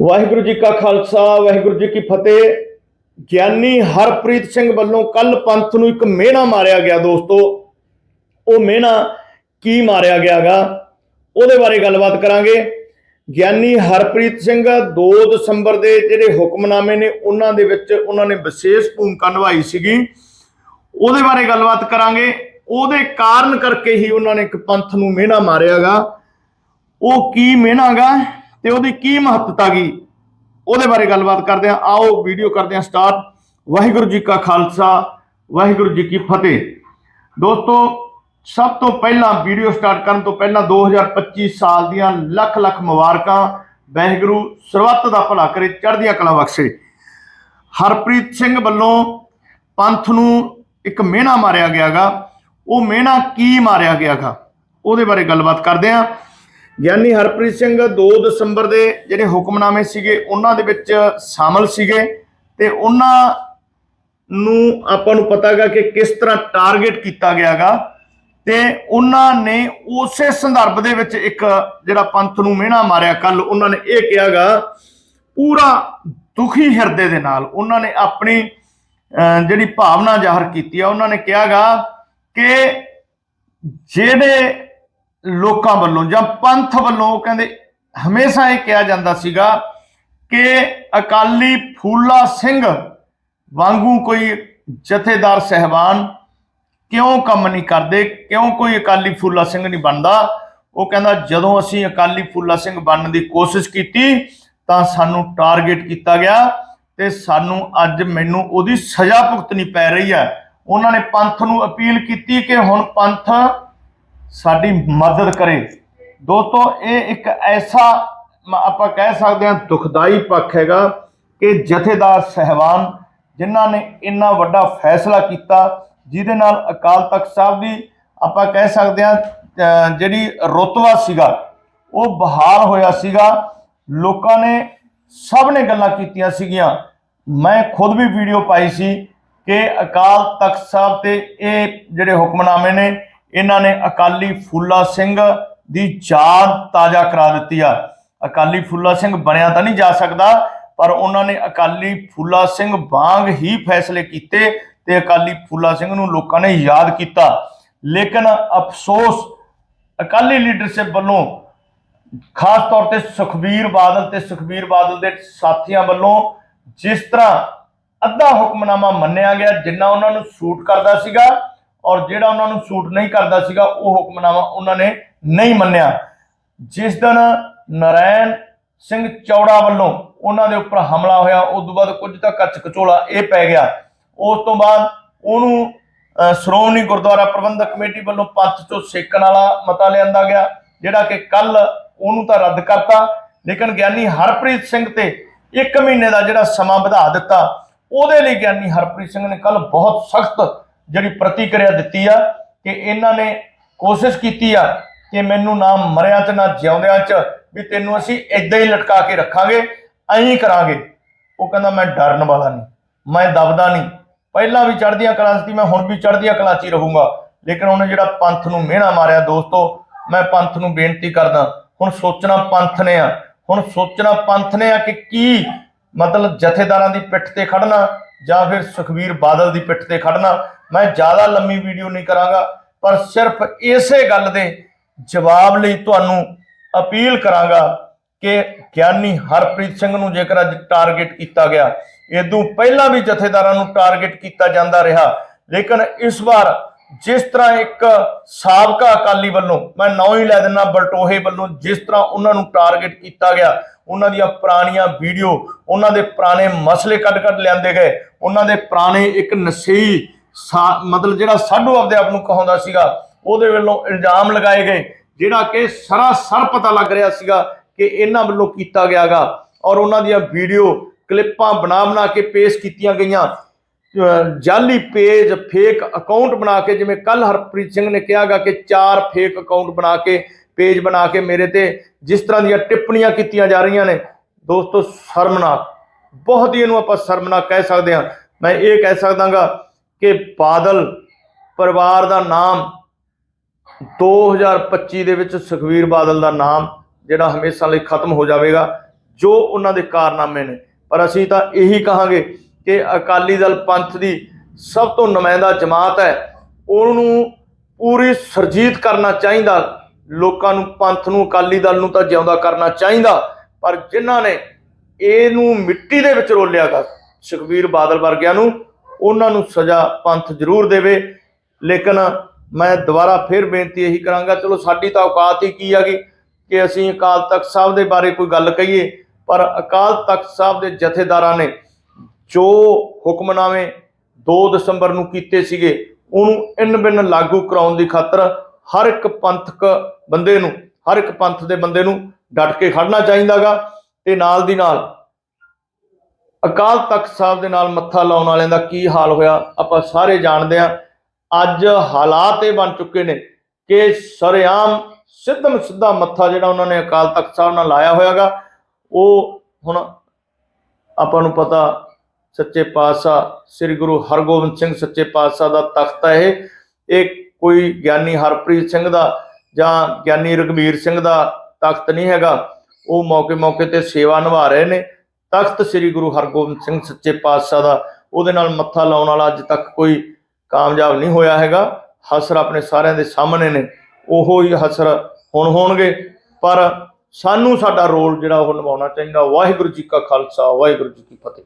ਵਾਹਿਗੁਰੂ ਜੀ ਕਾ ਖਾਲਸਾ, ਵਾਹਿਗੁਰੂ ਜੀ ਕੀ ਫਤਿਹ। ਗਿਆਨੀ ਹਰਪ੍ਰੀਤ ਸਿੰਘ ਵੱਲੋਂ ਕੱਲ ਪੰਥ ਨੂੰ ਇੱਕ ਮਿਹਣਾ ਮਾਰਿਆ ਗਿਆ ਦੋਸਤੋ। ਉਹ ਮਿਹਣਾ ਕੀ ਮਾਰਿਆ ਗਿਆਗਾ? ਉਹਦੇ ਬਾਰੇ ਗੱਲਬਾਤ ਕਰਾਂਗੇ। ਗਿਆਨੀ ਹਰਪ੍ਰੀਤ ਸਿੰਘ 2 ਦਸੰਬਰ ਦੇ ਜਿਹੜੇ ਹੁਕਮਨਾਮੇ ਨੇ, ਉਹਨਾਂ ਦੇ ਵਿੱਚ ਉਹਨਾਂ ਨੇ ਵਿਸ਼ੇਸ਼ ਭੂਮਿਕਾ ਨਿਭਾਈ ਸੀਗੀ। ਉਹਦੇ ਬਾਰੇ ਗੱਲਬਾਤ ਕਰਾਂਗੇ। ਉਹਦੇ ਕਾਰਨ ਕਰਕੇ ਹੀ ਉਹਨਾਂ ਨੇ ਇੱਕ ਪੰਥ ਨੂੰ ਮਿਹਣਾ ਮਾਰਿਆਗਾ ਉਹ ਕੀ ਮਿਹਣਾਗਾ? ਤੇ ਉਹਦੀ ਕੀ ਮਹੱਤਤਾ ਗਈ ਉਹਦੇ ਬਾਰੇ ਗੱਲਬਾਤ ਕਰਦੇ ਹਾਂ। ਆਓ ਵੀਡੀਓ ਕਰਦੇ ਹਾਂ ਸਟਾਰਟ। ਵਾਹਿਗੁਰੂ ਜੀ ਕਾ ਖਾਲਸਾ, ਵਾਹਿਗੁਰੂ ਜੀ ਕੀ ਫਤਿਹ। ਦੋਸਤੋ, ਸਭ ਤੋਂ ਪਹਿਲਾਂ ਵੀਡੀਓ ਸਟਾਰਟ ਕਰਨ ਤੋਂ ਪਹਿਲਾਂ 2025 ਸਾਲ ਦੀਆਂ ਲੱਖ ਲੱਖ ਮੁਬਾਰਕਾਂ। ਵਾਹਿਗੁਰੂ ਸਰਬੱਤ ਦਾ ਭਲਾ ਕਰੇ, ਚੜ੍ਹਦੀਆਂ ਕਲਾ ਬਖਸ਼ੇ। ਹਰਪ੍ਰੀਤ ਸਿੰਘ ਵੱਲੋਂ ਪੰਥ ਨੂੰ ਇੱਕ ਮਿਹਣਾ ਮਾਰਿਆ ਗਿਆਗਾ। ਉਹ ਮਿਹਣਾ ਕੀ ਮਾਰਿਆ ਗਿਆਗਾ? ਉਹਦੇ ਬਾਰੇ ਗੱਲਬਾਤ ਕਰਦੇ ਹਾਂ। ਗਿਆਨੀ ਹਰਪ੍ਰੀਤ ਸਿੰਘ 2 ਦਸੰਬਰ ਦੇ ਜਿਹੜੇ ਹੁਕਮਨਾਮੇ ਸੀਗੇ, ਉਹਨਾਂ ਦੇ ਵਿੱਚ ਸ਼ਾਮਲ ਸੀਗੇ ਤੇ ਉਹਨਾਂ ਨੂੰ ਆਪਾਂ ਨੂੰ ਪਤਾਗਾ ਕਿ ਕਿਸ ਤਰ੍ਹਾਂ ਟਾਰਗੇਟ ਕੀਤਾ ਗਿਆਗਾ ਤੇ ਉਹਨਾਂ ਨੇ ਉਸੇ ਸੰਦਰਭ ਦੇ ਵਿੱਚ ਇੱਕ ਜਿਹੜਾ ਪੰਥ ਨੂੰ ਮਿਹਣਾ ਮਾਰਿਆ। ਕੱਲ ਉਹਨਾਂ ਨੇ ਇਹ ਕਿਹਾਗਾ, ਪੂਰਾ ਦੁਖੀ ਹਿਰਦੇ ਦੇ ਨਾਲ ਉਹਨਾਂ ਨੇ ਆਪਣੀ ਜਿਹੜੀ ਭਾਵਨਾ ਜ਼ਾਹਰ ਕੀਤੀ ਆ। ਉਹਨਾਂ ਨੇ ਕਿਹਾਗਾ ਕਿ ਜਿਹੜੇ ਲੋਕਾਂ ਵੱਲੋਂ ਜਾਂ ਪੰਥ ਵੱਲੋਂ ਉਹ ਕਹਿੰਦੇ ਹਮੇਸ਼ਾ ਇਹ ਕਿਹਾ ਜਾਂਦਾ ਸੀਗਾ ਕਿ ਅਕਾਲੀ ਫੂਲਾ ਸਿੰਘ ਵਾਂਗੂ ਕੋਈ ਜਥੇਦਾਰ ਸਹਿਬਾਨ ਕਿਉਂ ਕੰਮ ਨਹੀਂ ਕਰਦੇ, ਕਿਉਂ ਕੋਈ ਅਕਾਲੀ ਫੂਲਾ ਸਿੰਘ ਨਹੀਂ ਬਣਦਾ? ਉਹ ਕਹਿੰਦਾ, ਜਦੋਂ ਅਸੀਂ ਅਕਾਲੀ ਫੂਲਾ ਸਿੰਘ ਬਣਨ ਦੀ ਕੋਸ਼ਿਸ਼ ਕੀਤੀ, ਤਾਂ ਸਾਨੂੰ ਟਾਰਗੇਟ ਕੀਤਾ ਗਿਆ ਤੇ ਸਾਨੂੰ ਅੱਜ ਮੈਨੂੰ ਉਹਦੀ ਸਜ਼ਾ ਭੁਗਤਣੀ ਪੈ ਰਹੀ ਹੈ। ਉਹਨਾਂ ਨੇ ਪੰਥ ਨੂੰ ਅਪੀਲ ਕੀਤੀ ਕਿ ਹੁਣ ਪੰਥ ਸਾਡੀ ਮਦਦ ਕਰੇ। ਦੋਸਤੋ, ਇਹ ਇੱਕ ਐਸਾ ਆਪਾਂ ਕਹਿ ਸਕਦੇ ਹਾਂ ਦੁਖਦਾਈ ਪੱਖ ਹੈਗਾ ਕਿ ਜਥੇਦਾਰ ਸਹਿਬਾਨ ਜਿਨ੍ਹਾਂ ਨੇ ਇੰਨਾ ਵੱਡਾ ਫੈਸਲਾ ਕੀਤਾ, ਜਿਹਦੇ ਨਾਲ ਅਕਾਲ ਤਖਤ ਸਾਹਿਬ ਦੀ ਆਪਾਂ ਕਹਿ ਸਕਦੇ ਹਾਂ ਜਿਹੜੀ ਰੁਤਬਾ ਸੀਗਾ, ਉਹ ਬਹਾਲ ਹੋਇਆ ਸੀਗਾ। ਲੋਕਾਂ ਨੇ ਸਭ ਨੇ ਗੱਲਾਂ ਕੀਤੀਆਂ ਸੀਗੀਆਂ। ਮੈਂ ਖੁਦ ਵੀ ਵੀਡੀਓ ਪਾਈ ਸੀ ਕਿ ਅਕਾਲ ਤਖਤ ਸਾਹਿਬ ਤੇ ਇਹ ਜਿਹੜੇ ਹੁਕਮਨਾਮੇ ਨੇ ਇਹਨਾਂ ਨੇ ਅਕਾਲੀ ਫੂਲਾ ਸਿੰਘ ਦੀ ਯਾਦ ਤਾਜ਼ਾ ਕਰਾ ਦਿੱਤੀ ਆ। ਅਕਾਲੀ ਫੂਲਾ ਸਿੰਘ ਬਣਿਆ ਤਾਂ ਨਹੀਂ ਜਾ ਸਕਦਾ, ਪਰ ਉਹਨਾਂ ਨੇ ਅਕਾਲੀ ਫੂਲਾ ਸਿੰਘ ਵਾਂਗ ਹੀ ਫੈਸਲੇ ਕੀਤੇ ਤੇ ਅਕਾਲੀ ਫੂਲਾ ਸਿੰਘ ਨੂੰ ਲੋਕਾਂ ਨੇ ਯਾਦ ਕੀਤਾ। ਲੇਕਿਨ ਅਫਸੋਸ ਅਕਾਲੀ ਲੀਡਰਸ਼ਿਪ ਵੱਲੋਂ, ਖਾਸ ਤੌਰ ਤੇ ਸੁਖਬੀਰ ਬਾਦਲ ਤੇ ਸੁਖਬੀਰ ਬਾਦਲ ਦੇ ਸਾਥੀਆਂ ਵੱਲੋਂ ਜਿਸ ਤਰ੍ਹਾਂ ਅੱਧਾ ਹੁਕਮਨਾਮਾ ਮੰਨਿਆ ਗਿਆ, ਜਿੰਨਾ ਉਹਨਾਂ ਨੂੰ ਸੂਟ ਕਰਦਾ ਸੀਗਾ ਔਰ ਜਿਹੜਾ ਉਹਨਾਂ ਨੂੰ ਸੂਟ ਨਹੀਂ ਕਰਦਾ ਸੀਗਾ, ਉਹ ਹੁਕਮਨਾਮਾ ਉਹਨਾਂ ਨੇ ਨਹੀਂ ਮੰਨਿਆ। ਜਿਸ ਦਿਨ ਨਰੈਣ ਸਿੰਘ ਚੌੜਾ ਵੱਲੋਂ ਉਹਨਾਂ ਦੇ ਉੱਪਰ ਹਮਲਾ ਹੋਇਆ, ਉਸ ਤੋਂ ਬਾਅਦ ਕੁਝ ਤਾਂ ਕੱਚ ਕਚੋਲਾ ਇਹ ਪੈ ਗਿਆ। ਉਸ ਤੋਂ ਬਾਅਦ ਉਹਨੂੰ ਸ਼੍ਰੋਮਣੀ ਗੁਰਦੁਆਰਾ ਪ੍ਰਬੰਧਕ ਕਮੇਟੀ ਵੱਲੋਂ ਪੰਥ ਚੋਂ ਸੇਕਣ ਵਾਲਾ ਮਤਾ ਲਿਆਂਦਾ ਗਿਆ, ਜਿਹੜਾ ਕਿ ਕੱਲ ਉਹਨੂੰ ਤਾਂ ਰੱਦ ਕਰਤਾ। ਲੇਕਿਨ ਗਿਆਨੀ ਹਰਪ੍ਰੀਤ ਸਿੰਘ ਤੇ 1 ਮਹੀਨੇ ਦਾ ਜਿਹੜਾ ਸਮਾਂ ਵਧਾ ਦਿੱਤਾ, ਉਹਦੇ ਲਈ ਗਿਆਨੀ ਹਰਪ੍ਰੀਤ ਸਿੰਘ ਨੇ ਕੱਲ ਬਹੁਤ ਸਖਤ ਜਿਹੜੀ ਪ੍ਰਤੀਕਿਰਿਆ ਦਿੱਤੀ ਆ ਕਿ ਇਹਨਾਂ ਨੇ ਕੋਸ਼ਿਸ਼ ਕੀਤੀ ਆ ਕਿ ਮੈਨੂੰ ਨਾ ਮਰਿਆ ਤੇ ਨਾ ਜਿਉਂਦਿਆਂ ਚ ਵੀ ਤੈਨੂੰ ਅਸੀਂ ਇਦਾਂ ਹੀ ਲਟਕਾ ਕੇ ਰੱਖਾਂਗੇ, ਐਂ ਕਰਾਂਗੇ। ਉਹ ਕਹਿੰਦਾ, ਮੈਂ ਡਰਨ ਵਾਲਾ ਨਹੀਂ, ਮੈਂ ਦਬਦਾ ਨਹੀਂ। ਪਹਿਲਾਂ ਵੀ ਚੜ੍ਹਦੀਆਂ ਕਲਾਂ ਸੀ, ਮੈਂ ਹੁਣ ਵੀ ਚੜ੍ਹਦੀਆਂ ਕਲਾਂ ਹੀ ਰਹੂੰਗਾ। ਲੇਕਿਨ ਉਹਨੇ ਜਿਹੜਾ ਪੰਥ ਨੂੰ ਮਿਹਣਾ ਮਾਰਿਆ, ਦੋਸਤੋ, ਮੈਂ ਪੰਥ ਨੂੰ ਬੇਨਤੀ ਕਰਦਾ, ਹੁਣ ਸੋਚਣਾ ਪੰਥ ਨੇ ਆ। ਹੁਣ ਸੋਚਣਾ ਪੰਥ ਨੇ ਆ ਕਿ ਕੀ ਮਤਲਬ ਜਥੇਦਾਰਾਂ ਦੀ ਪਿੱਠ ਤੇ ਖੜਨਾ ਜਾਂ ਫਿਰ ਸੁਖਵੀਰ ਬਾਦਲ ਦੀ ਪਿੱਠ ਤੇ ਖੜਨਾ, ਮੈਂ ਜ਼ਿਆਦਾ ਲੰਮੀ ਵੀਡੀਓ ਨਹੀਂ ਕਰਾਂਗਾ, ਪਰ ਸਿਰਫ ਇਸੇ ਗੱਲ ਦੇ ਜਵਾਬ ਲਈ ਤੁਹਾਨੂੰ ਅਪੀਲ ਕਰਾਂਗਾ ਕਿ ਗਿਆਨੀ ਹਰਪ੍ਰੀਤ ਸਿੰਘ ਨੂੰ ਜੇਕਰ ਅੱਜ ਟਾਰਗੇਟ ਕੀਤਾ ਗਿਆ ਇਦੋਂ ਪਹਿਲਾਂ ਵੀ ਜਥੇਦਾਰਾਂ ਨੂੰ ਟਾਰਗੇਟ ਕੀਤਾ ਜਾਂਦਾ ਰਿਹਾ, ਲੇਕਿਨ ਇਸ ਵਾਰ ਜਿਸ ਤਰ੍ਹਾਂ ਇੱਕ ਸਾਬਕਾ ਅਕਾਲੀ ਵੱਲੋਂ, ਮੈਂ ਨਾਂ ਹੀ ਲੈ ਦਿੰਦਾ ਬਲਟੋਹੇ ਵੱਲੋਂ, ਜਿਸ ਤਰ੍ਹਾਂ ਉਹਨਾਂ ਨੂੰ ਟਾਰਗੇਟ ਕੀਤਾ ਗਿਆ, ਉਹਨਾਂ ਦੀਆਂ ਪੁਰਾਣੀਆਂ ਵੀਡੀਓ ਉਹਨਾਂ ਦੇ ਪੁਰਾਣੇ ਮਸਲੇ ਕੱਢ-ਕੱਢ ਲਿਆਂਦੇ ਗਏ, ਉਹਨਾਂ ਦੇ ਪੁਰਾਣੇ ਇੱਕ ਨਸ਼ਈ ਸਾ- ਮਤਲਬ ਜਿਹੜਾ ਸਾਡੂ ਆਪਦੇ ਆਪ ਨੂੰ ਕਹਾਉਂਦਾ ਸੀਗਾ, ਉਹਦੇ ਵੱਲੋਂ ਇਲਜ਼ਾਮ ਲਗਾਏ ਗਏ, ਜਿਹੜਾ ਕਿ ਸਰਾਸਰ ਪਤਾ ਲੱਗ ਰਿਹਾ ਸੀਗਾ ਕਿ ਇਹਨਾਂ ਵੱਲੋਂ ਕੀਤਾ ਗਿਆਗਾ, ਔਰ ਉਹਨਾਂ ਦੀਆਂ ਵੀਡੀਓ ਕਲਿੱਪਾਂ ਬਣਾ ਬਣਾ ਕੇ ਪੇਸ਼ ਕੀਤੀਆਂ ਗਈਆਂ ਜਾਲੀ ਪੇਜ ਫੇਕ ਅਕਾਊਂਟ ਬਣਾ ਕੇ, ਜਿਵੇਂ ਕੱਲ ਹਰਪ੍ਰੀਤ ਸਿੰਘ ਨੇ ਕਿਹਾਗਾ ਕਿ ਚਾਰ ਫੇਕ ਅਕਾਊਂਟ ਬਣਾ ਕੇ, ਪੇਜ ਬਣਾ ਕੇ ਮੇਰੇ ਤੇ ਜਿਸ ਤਰ੍ਹਾਂ ਦੀਆਂ ਟਿੱਪਣੀਆਂ ਕੀਤੀਆਂ ਜਾ ਰਹੀਆਂ ਨੇ, ਦੋਸਤੋ ਸ਼ਰਮਨਾਕ। ਬਹੁਤ ਹੀ ਇਹਨੂੰ ਆਪਾਂ ਸ਼ਰਮਨਾਕ ਕਹਿ ਸਕਦੇ ਹਾਂ। ਮੈਂ ਇਹ ਕਹਿ ਸਕਦਾਗਾ ਕਿ ਬਾਦਲ ਪਰਿਵਾਰ ਦਾ ਨਾਮ 2025 ਦੇ ਵਿੱਚ ਸੁਖਵੀਰ ਬਾਦਲ ਦਾ ਨਾਮ ਜਿਹੜਾ ਹਮੇਸ਼ਾ ਲਈ ਖਤਮ ਹੋ ਜਾਵੇਗਾ, ਜੋ ਉਹਨਾਂ ਦੇ ਕਾਰਨਾਮੇ ਨੇ। ਪਰ ਅਸੀਂ ਤਾਂ ਇਹੀ ਕਹਾਂਗੇ ਕਿ ਅਕਾਲੀ ਦਲ ਪੰਥ ਦੀ ਸਭ ਤੋਂ ਨੁਮਾਇੰਦਾ ਜਮਾਤ ਹੈ, ਉਹਨੂੰ ਪੂਰੀ ਸਰਜੀਤ ਕਰਨਾ ਚਾਹੀਦਾ। ਲੋਕਾਂ ਨੂੰ, ਪੰਥ ਨੂੰ, ਅਕਾਲੀ ਦਲ ਨੂੰ ਤਾਂ ਜਿਉਂਦਾ ਕਰਨਾ ਚਾਹੀਦਾ। ਪਰ ਜਿਨ੍ਹਾਂ ਨੇ ਇਹਨੂੰ ਮਿੱਟੀ ਦੇ ਵਿੱਚ ਰੋਲਿਆਗਾ ਸੁਖਬੀਰ ਬਾਦਲ ਵਰਗਿਆਂ ਨੂੰ, ਉਹਨਾਂ ਨੂੰ ਸਜ਼ਾ ਪੰਥ ਜ਼ਰੂਰ ਦੇਵੇ। ਲੇਕਿਨ ਮੈਂ ਦੁਬਾਰਾ ਫਿਰ ਬੇਨਤੀ ਇਹੀ ਕਰਾਂਗਾ, ਚਲੋ ਸਾਡੀ ਤਾਂ ਔਕਾਤ ਹੀ ਕੀ ਹੈਗੀ ਕਿ ਅਸੀਂ ਅਕਾਲ ਤਖਤ ਸਾਹਿਬ ਦੇ ਬਾਰੇ ਕੋਈ ਗੱਲ ਕਹੀਏ, ਪਰ ਅਕਾਲ ਤਖਤ ਸਾਹਿਬ ਦੇ ਜਥੇਦਾਰਾਂ ਨੇ ਜੋ ਹੁਕਮਨਾਮੇ 2 ਦਸੰਬਰ ਨੂੰ ਕੀਤੇ ਸੀਗੇ, ਉਹਨੂੰ ਇਨ ਬਿਨ ਲਾਗੂ ਕਰਾਉਣ ਦੀ ਖਾਤਰ ਹਰ ਇੱਕ ਪੰਥਕ ਬੰਦੇ ਨੂੰ, ਹਰ ਇੱਕ ਪੰਥ ਦੇ ਬੰਦੇ ਨੂੰ ਡਟ ਕੇ ਖੜਨਾ ਚਾਹੀਦਾਗਾ ਤੇ ਨਾਲ ਦੀ ਨਾਲ ਅਕਾਲ ਤਖਤ ਸਾਹਿਬ ਦੇ ਨਾਲ ਮੱਥਾ ਲਾਉਣ ਵਾਲਿਆਂ ਦਾ ਕੀ ਹਾਲ ਹੋਇਆ, ਆਪਾਂ ਸਾਰੇ ਜਾਣਦੇ ਹਾਂ। ਅੱਜ ਹਾਲਾਤ ਇਹ ਬਣ ਚੁੱਕੇ ਨੇ ਕਿ ਸਰੇਆਮ ਸਿੱਧਮ ਸਿੱਧਾ ਮੱਥਾ ਜਿਹੜਾ ਉਹਨਾਂ ਨੇ ਅਕਾਲ ਤਖਤ ਸਾਹਿਬ ਨਾਲ ਲਾਇਆ ਹੋਇਆਗਾ, ਉਹ ਹੁਣ ਆਪਾਂ ਨੂੰ ਪਤਾ ਸੱਚੇ ਪਾਤਸ਼ਾਹ ਸ੍ਰੀ ਗੁਰੂ ਹਰਗੋਬਿੰਦ ਸਿੰਘ ਸੱਚੇ ਪਾਤਸ਼ਾਹ ਦਾ ਤਖਤ ਹੈ ਇਹ। ਇਹ ਕੋਈ ਗਿਆਨੀ ਹਰਪ੍ਰੀਤ ਸਿੰਘ ਦਾ ਜਾਂ ਗਿਆਨੀ ਰਗਵੀਰ ਸਿੰਘ ਦਾ ਤਖਤ ਨਹੀਂ ਹੈਗਾ। ਉਹ ਮੌਕੇ-ਮੌਕੇ ਤੇ ਸੇਵਾ ਨਿਭਾ ਰਹੇ ਨੇ। ਤਖਤ ਸ੍ਰੀ ਗੁਰੂ ਹਰਗੋਬਿੰਦ ਸਿੰਘ ਸੱਚੇ ਪਾਤਸ਼ਾਹ ਦਾ ਉਹਦੇ ਨਾਲ ਮੱਥਾ ਲਾਉਣ ਵਾਲਾ ਅੱਜ ਤੱਕ ਕੋਈ ਕਾਮਯਾਬ ਨਹੀਂ ਹੋਇਆ ਹੈਗਾ। ਹਸਰ ਆਪਣੇ ਸਾਰਿਆਂ ਦੇ ਸਾਹਮਣੇ ਨੇ। ਉਹੋ ਹੀ ਹਸਰ ਹੁਣ ਹੋਣਗੇ। ਪਰ ਸਾਨੂੰ ਸਾਡਾ ਰੋਲ ਜਿਹੜਾ ਉਹ ਨਿਭਾਉਣਾ ਚਾਹੀਦਾ। ਵਾਹਿਗੁਰੂ ਜੀ ਕਾ ਖਾਲਸਾ, ਵਾਹਿਗੁਰੂ ਜੀ ਕੀ ਫਤਿਹ।